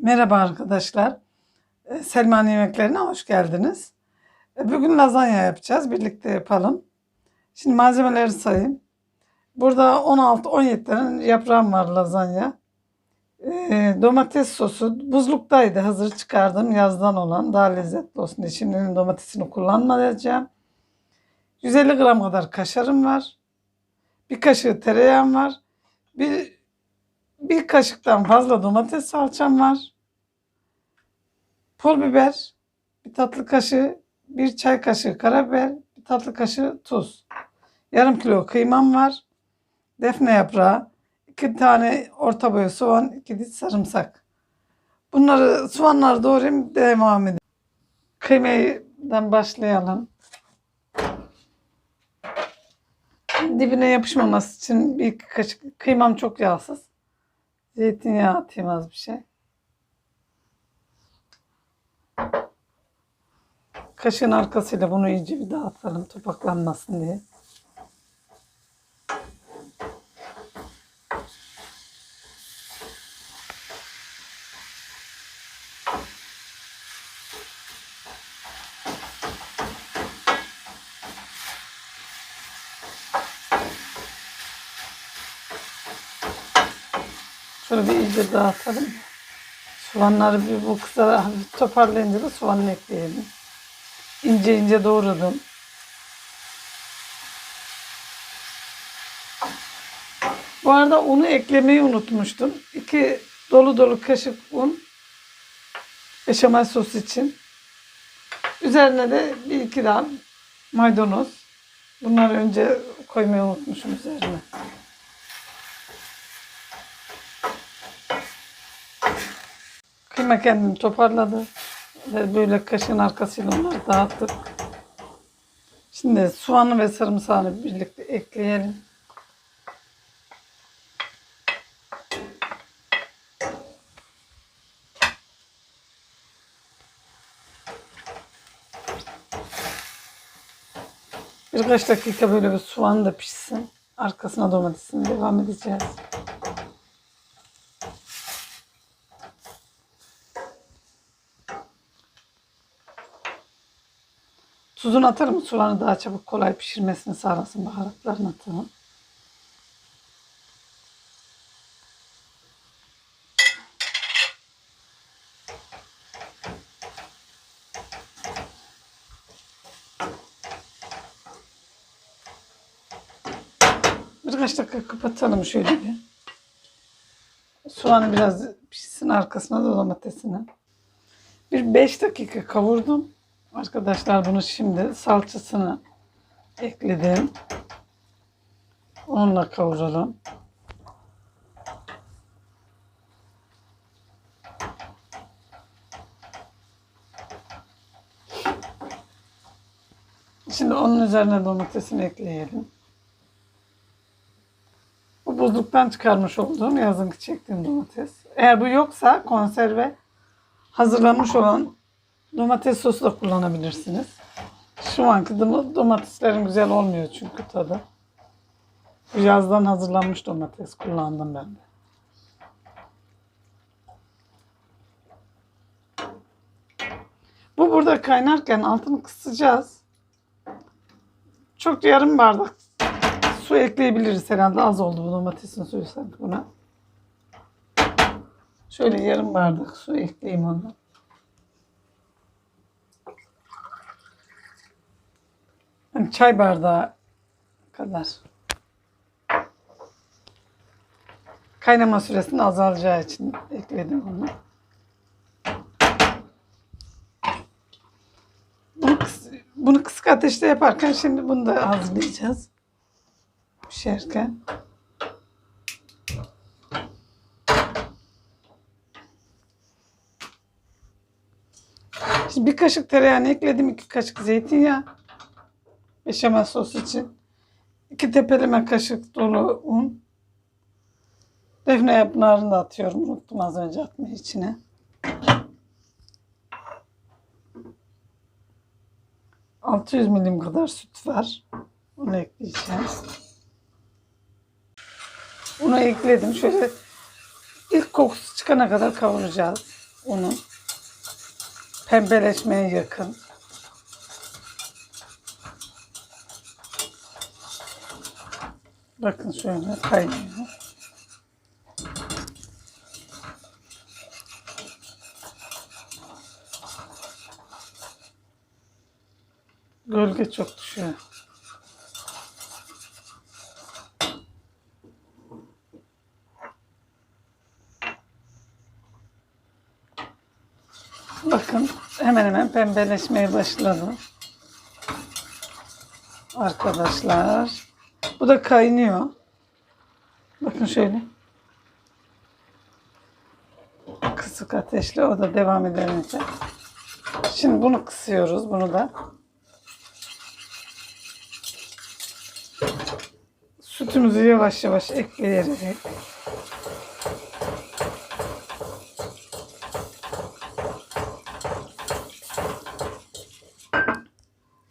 Merhaba arkadaşlar. Ee, Selman Yemeklerine hoş geldiniz. Ee, Bugün lazanya yapacağız. Birlikte yapalım. Şimdi malzemeleri sayayım. Burada 16-17 tane yaprağım var lazanya. Ee, domates sosu buzluktaydı. Hazır çıkardım yazdan olan. Daha lezzetli olsun diye. Şimdinin domatesini kullanmayacağım. 150 gram kadar kaşarım var. Bir kaşığı tereyağım var. Bir, bir kaşıktan fazla domates salçam var. Pul biber, bir tatlı kaşığı, bir çay kaşığı karabiber, bir tatlı kaşığı tuz. Yarım kilo kıymam var. Defne yaprağı, iki tane orta boy soğan, iki diş sarımsak. Bunları soğanları doğrayayım devam edelim. Kıymadan başlayalım. Dibine yapışmaması için bir kaşık kıymam çok yağsız. Zeytinyağı atayım az bir şey. Kaşığın arkasıyla bunu iyice bir dağıtalım topaklanmasın diye. Şöyle bir iyice dağıtalım. Soğanları bir bu kısa hafif toparlayınca da soğanını ekleyelim. İnce ince doğradım. Bu arada unu eklemeyi unutmuştum. İki dolu dolu kaşık un. Beşamel sos için. Üzerine de bir iki dal maydanoz. Bunları önce koymayı unutmuşum üzerine. Kıyma kendini toparladı. Ve böyle kaşığın arkasıyla onları dağıttık. Şimdi soğanı ve sarımsağını birlikte ekleyelim. Birkaç dakika böyle bir soğan da pişsin. Arkasına domatesini devam edeceğiz. Tuzunu atarım soğanı daha çabuk kolay pişirmesini sağlasın. Baharatlarını atalım. Birkaç dakika kapatalım şöyle bir. Soğanı biraz pişsin arkasına da domatesini. Bir 5 dakika kavurdum. Arkadaşlar bunu şimdi salçasını ekledim. Onunla kavuralım. Şimdi onun üzerine domatesini ekleyelim. Bu buzluktan çıkarmış olduğum yazınki çektiğim domates. Eğer bu yoksa konserve hazırlanmış olan domates sosu da kullanabilirsiniz. Şu anki dom- domateslerin güzel olmuyor çünkü tadı. Yazdan hazırlanmış domates kullandım ben de. Bu burada kaynarken altını kısacağız. Çok yarım bardak su ekleyebiliriz herhalde. Az oldu bu domatesin suyu sanki buna. Şöyle yarım bardak su ekleyeyim ona. Çay bardağı kadar. Kaynama süresinin azalacağı için ekledim. Bunu, kıs- bunu kısık ateşte yaparken şimdi bunu da hazırlayacağız. Pişerken. Şimdi bir kaşık tereyağını ekledim. iki kaşık zeytinyağı. Beşamel sos için. iki tepeleme kaşık dolu un. Defne yaprağını da atıyorum. Unuttum az önce atmayı içine. ...600 milim kadar süt var. Onu ekleyeceğim. Bunu ekledim. Şöyle ilk kokusu çıkana kadar kavuracağız. unu. Pembeleşmeye yakın. Bakın şöyle kaynıyor. Gölge çok düşüyor. Bakın hemen hemen pembeleşmeye başladı. Arkadaşlar. Bu da kaynıyor. Bakın şöyle. Kısık ateşle o da devam edince. Şimdi bunu kısıyoruz. Bunu da. Sütümüzü yavaş yavaş ekleyerek.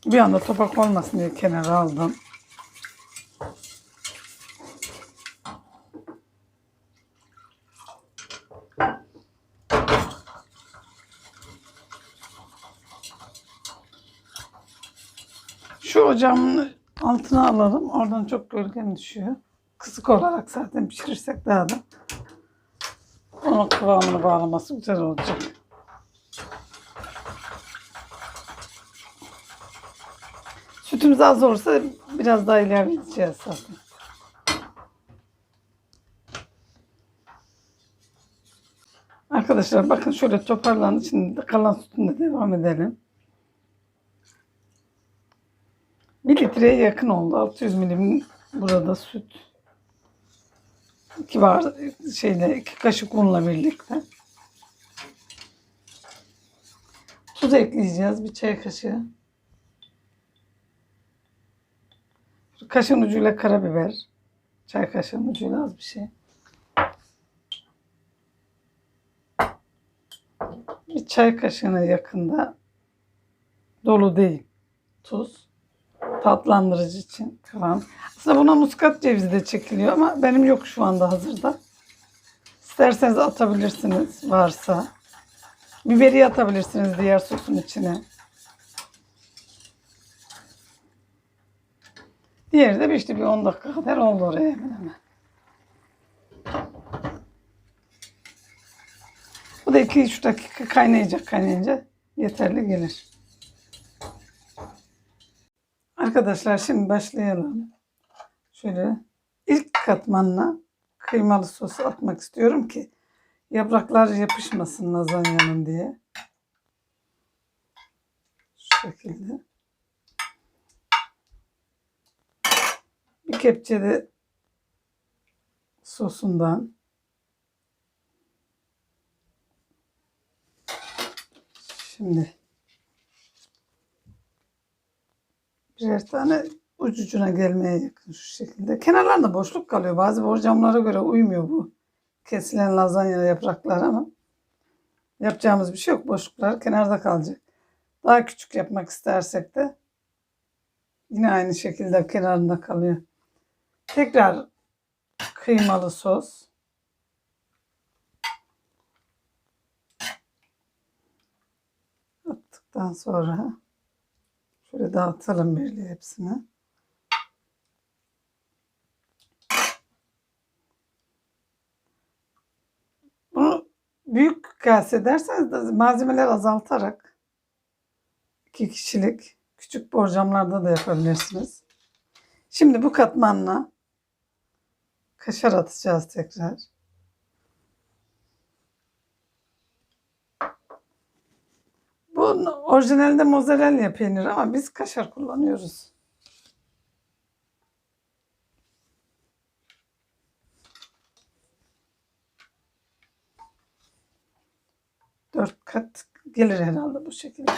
Bir anda topak olmasın diye kenara aldım. Şu ocağımın altına alalım. Oradan çok gölgen düşüyor. Kısık olarak zaten pişirirsek daha da onun kıvamını bağlaması güzel olacak. Sütümüz az olursa biraz daha ileride gideceğiz zaten. Arkadaşlar bakın şöyle toparlandı. Şimdi kalan sütünde devam edelim. Bir litreye yakın oldu. 600 milim burada süt. İki var şeyle iki kaşık unla birlikte. Tuz ekleyeceğiz. Bir çay kaşığı. Kaşın ucuyla karabiber. Çay kaşığının ucuyla az bir şey. Bir çay kaşığına yakında dolu değil. Tuz. Tatlandırıcı için kıvam. Aslında buna muskat cevizi de çekiliyor ama benim yok şu anda hazırda. İsterseniz atabilirsiniz varsa. Biberi atabilirsiniz diğer sosun içine. Diğeri de işte bir 10 dakika kadar oldu oraya hemen hemen. Bu da 2-3 dakika kaynayacak kaynayınca yeterli gelir. Arkadaşlar şimdi başlayalım. Şöyle ilk katmanla kıymalı sosu atmak istiyorum ki yapraklar yapışmasın lazanyanın diye. Şu şekilde. Bir kepçe de sosundan. Şimdi birer tane ucucuna gelmeye yakın şu şekilde. Kenarlarında boşluk kalıyor. Bazı borcamlara göre uymuyor bu kesilen lazanya yapraklar ama yapacağımız bir şey yok. Boşluklar kenarda kalacak. Daha küçük yapmak istersek de yine aynı şekilde kenarında kalıyor. Tekrar kıymalı sos. Attıktan sonra şöyle dağıtalım birliği hepsini. Bunu büyük kase derseniz de malzemeler azaltarak iki kişilik küçük borcamlarda da yapabilirsiniz. Şimdi bu katmanla kaşar atacağız tekrar. Bu orijinalde mozzarella peynir ama biz kaşar kullanıyoruz. Dört kat gelir herhalde bu şekilde.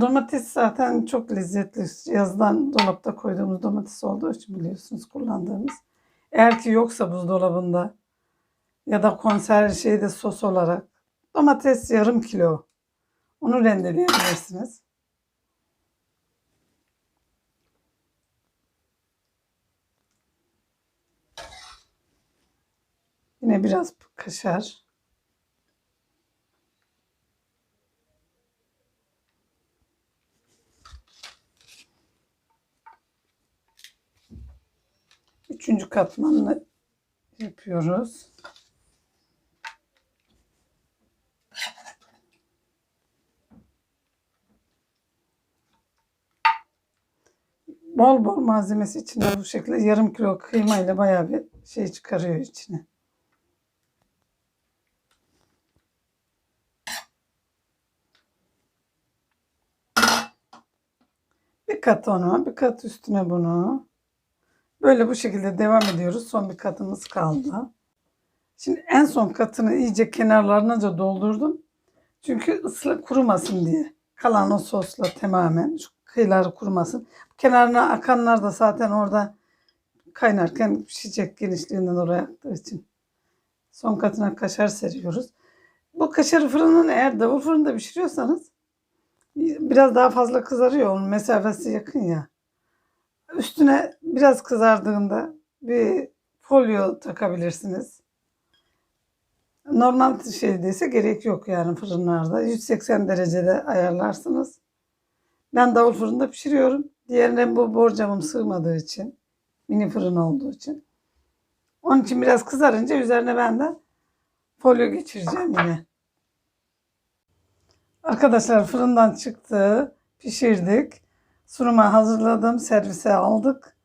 Domates zaten çok lezzetli. Yazdan dolapta koyduğumuz domates olduğu için biliyorsunuz kullandığımız. Eğer ki yoksa buzdolabında ya da konserve şeyde sos olarak domates yarım kilo. Onu rendeleyebilirsiniz. Yine biraz kaşar. Üçüncü katmanını yapıyoruz. Bol bol malzemesi içinde bu şekilde yarım kilo kıyma ile bayağı bir şey çıkarıyor içine. Bir kat onu, bir kat üstüne bunu. Böyle bu şekilde devam ediyoruz. Son bir katımız kaldı. Şimdi en son katını iyice kenarlarına da doldurdum. Çünkü ıslak kurumasın diye. Kalan o sosla tamamen şu kıyıları kurumasın. Kenarına akanlar da zaten orada kaynarken pişecek genişliğinden oraya aktığı için. Son katına kaşar seriyoruz. Bu kaşarı fırının eğer davul fırında pişiriyorsanız biraz daha fazla kızarıyor. Onun mesafesi yakın ya. Üstüne biraz kızardığında bir folyo takabilirsiniz. Normal şeydeyse gerek yok yani fırınlarda. 180 derecede ayarlarsınız. Ben davul fırında pişiriyorum. Diğerine bu borcamım sığmadığı için. Mini fırın olduğu için. Onun için biraz kızarınca üzerine ben de folyo geçireceğim yine. Arkadaşlar fırından çıktı. Pişirdik. Sunuma hazırladım. Servise aldık.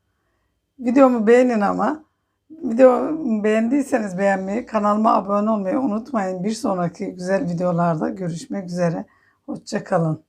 Videomu beğenin ama. Videomu beğendiyseniz beğenmeyi, kanalıma abone olmayı unutmayın. Bir sonraki güzel videolarda görüşmek üzere. Hoşçakalın.